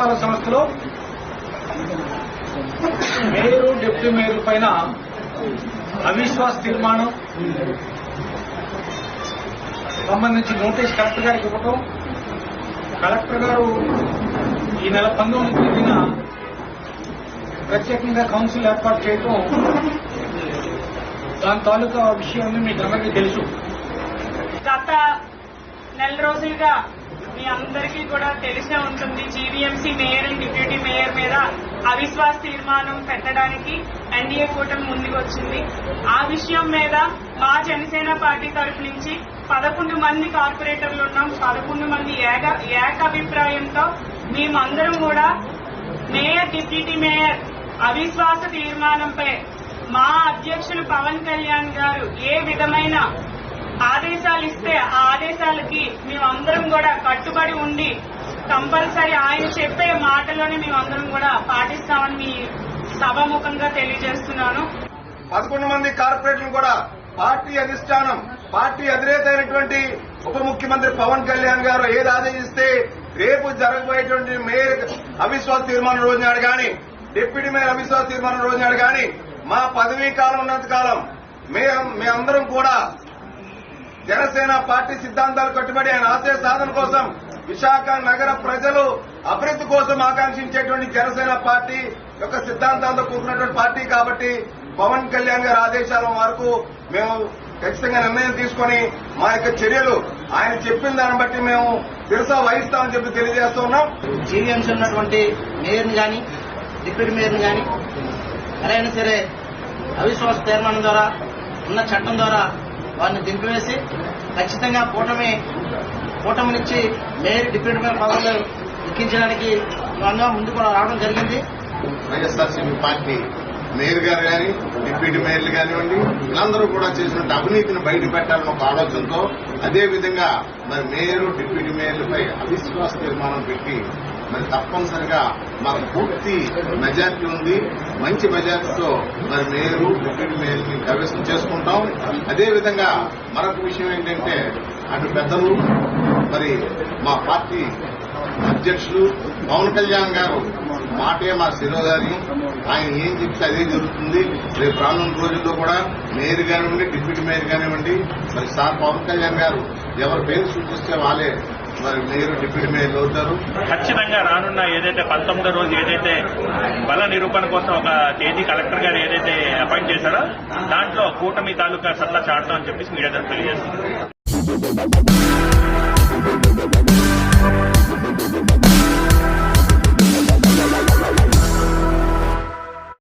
పురపాలక సంస్థలో mayor deputy mayor పైన అవిశ్వాస తీర్మానం సంబంధించి నోటీస్ కలెక్టర్ గారికి ఇవ్వటం కలెక్టర్ గారు ఈ నెల పంతొమ్మిది తేదీన ప్రత్యేకంగా కౌన్సిల్ ఏర్పాటు చేయటం దాని తాలూకా విషయం మీకు అందరికీ తెలుసు. గత నెల రోజులుగా మీ అందరికీ కూడా తెలిసే ఉంటుంది GVMC mayor and deputy mayor మీద అవిశ్వాస తీర్మానం పెట్టడానికి ఎన్డీఏ కూటమి ముందుకు వచ్చింది ఆ విషయం మీద మా జనసేన పార్టీ తరఫు నుంచి పదకొండు మంది కార్పొరేటర్లు ఉన్నాం. పదకొండు మంది ఏక ఏకాభిప్రాయంతో మేమందరం కూడా మేయర్ డిప్యూటీ మేయర్ అవిశ్వాస తీర్మానంపై మా అధ్యక్షులు పవన్ కళ్యాణ్ గారు ఏ విధమైన ఆదేశాలు ఇస్తే ఆ ఆదేశాలకి మేమందరం కూడా కట్టుబడి ఉండి కంపల్సరీ ఆయన చెప్పే మాటలోనే మేమందరం కూడా పాటిస్తామని మీ సభాముఖంగా తెలియజేస్తున్నాను. పదకొండు మంది కార్పొరేటర్లు కూడా పార్టీ అధిష్టానం పార్టీ అధినేత అయినటువంటి ఉప ముఖ్యమంత్రి పవన్ కళ్యాణ్ గారు ఏది ఆదేశిస్తే రేపు జరగబోయేటువంటి మేయర్ అవిశ్వాస తీర్మానం రోజు నాడు కానీ డిప్యూటీ మేయర్ అవిశ్వాస తీర్మానం రోజు నాడు కానీ మా పదవీ కాలం ఉన్నంత కాలం మేము మేమందరం కూడా జనసేన పార్టీ సిద్దాంతాలు కట్టుబడి ఆయన ఆశయ సాధన కోసం విశాఖ నగర ప్రజలు అభివృద్ధి కోసం ఆకాంక్షించేటువంటి జనసేన పార్టీ యొక్క సిద్ధాంతాలతో కూర్చున్నటువంటి పార్టీ కాబట్టి పవన్ కళ్యాణ్ గారి ఆదేశాల వరకు మేము ఖచ్చితంగా నిర్ణయం తీసుకొని మా యొక్క చర్యలు ఆయన చెప్పిన దాన్ని బట్టి మేము తెలుసా వహిస్తామని చెప్పి తెలియజేస్తూ ఉన్నాం. జీవీఎంసీ ఉన్నటువంటి మేయర్ని కానీ డిప్యూటీ మేయర్ని కానీ అయినా సరే అవిశ్వాస తీర్మానం ద్వారా ఉన్న చట్టం ద్వారా వారిని దింపివేసి ఖచ్చితంగా కూటమి కూటమినిచ్చి మేయర్ డిప్యూటీ మేయర్ పదవులు ఎక్కించడానికి మేమందరం ముందుకు రావడం జరిగింది. వైఎస్ఆర్సీపీ పార్టీ మేయర్ గారు కానీ డిప్యూటీ మేయర్లు కానివ్వండి వీళ్ళందరూ కూడా చేసినట్టు అవినీతిని బయట పెట్టాలని ఒక ఆలోచనతో అదే విధంగా మరి మేయర్ డిప్యూటీ మేయర్లపై అవిశ్వాస తీర్మానం పెట్టి మరి తప్పనిసరిగా మాకు పూర్తి మెజార్టీ ఉంది. మంచి మెజార్టీతో మరి మేయరు డిప్యూటీ మేయర్ని ప్రవేశం చేసుకుంటాం. అదేవిధంగా మరొక విషయం ఏంటంటే అటు పెద్దలు మరి మా పార్టీ అధ్యక్షులు పవన్ కళ్యాణ్ గారు మాటే మా శిరోధారి. ఆయన ఏం చెప్తే అదే జరుగుతుంది. రేపు రానున్న రోజుల్లో కూడా మేయర్ కానివ్వండి డిప్యూటీ మేయర్ కానివ్వండి మరి సార్ పవన్ కళ్యాణ్ గారు ఎవరి పేరు సూచిస్తే వాళ్ళే మరి డిప్యూటీ అవుతారు. ఖచ్చితంగా రానున్న ఏదైతే పంతొమ్మిదో రోజు ఏదైతే బల నిరూపణ కోసం ఒక తేదీ కలెక్టర్ గారు ఏదైతే అపాయింట్ చేశారో దాంట్లో కూటమి తాలూకా సత్తా అని చెప్పేసి మీడియా తెలియజేస్తుంది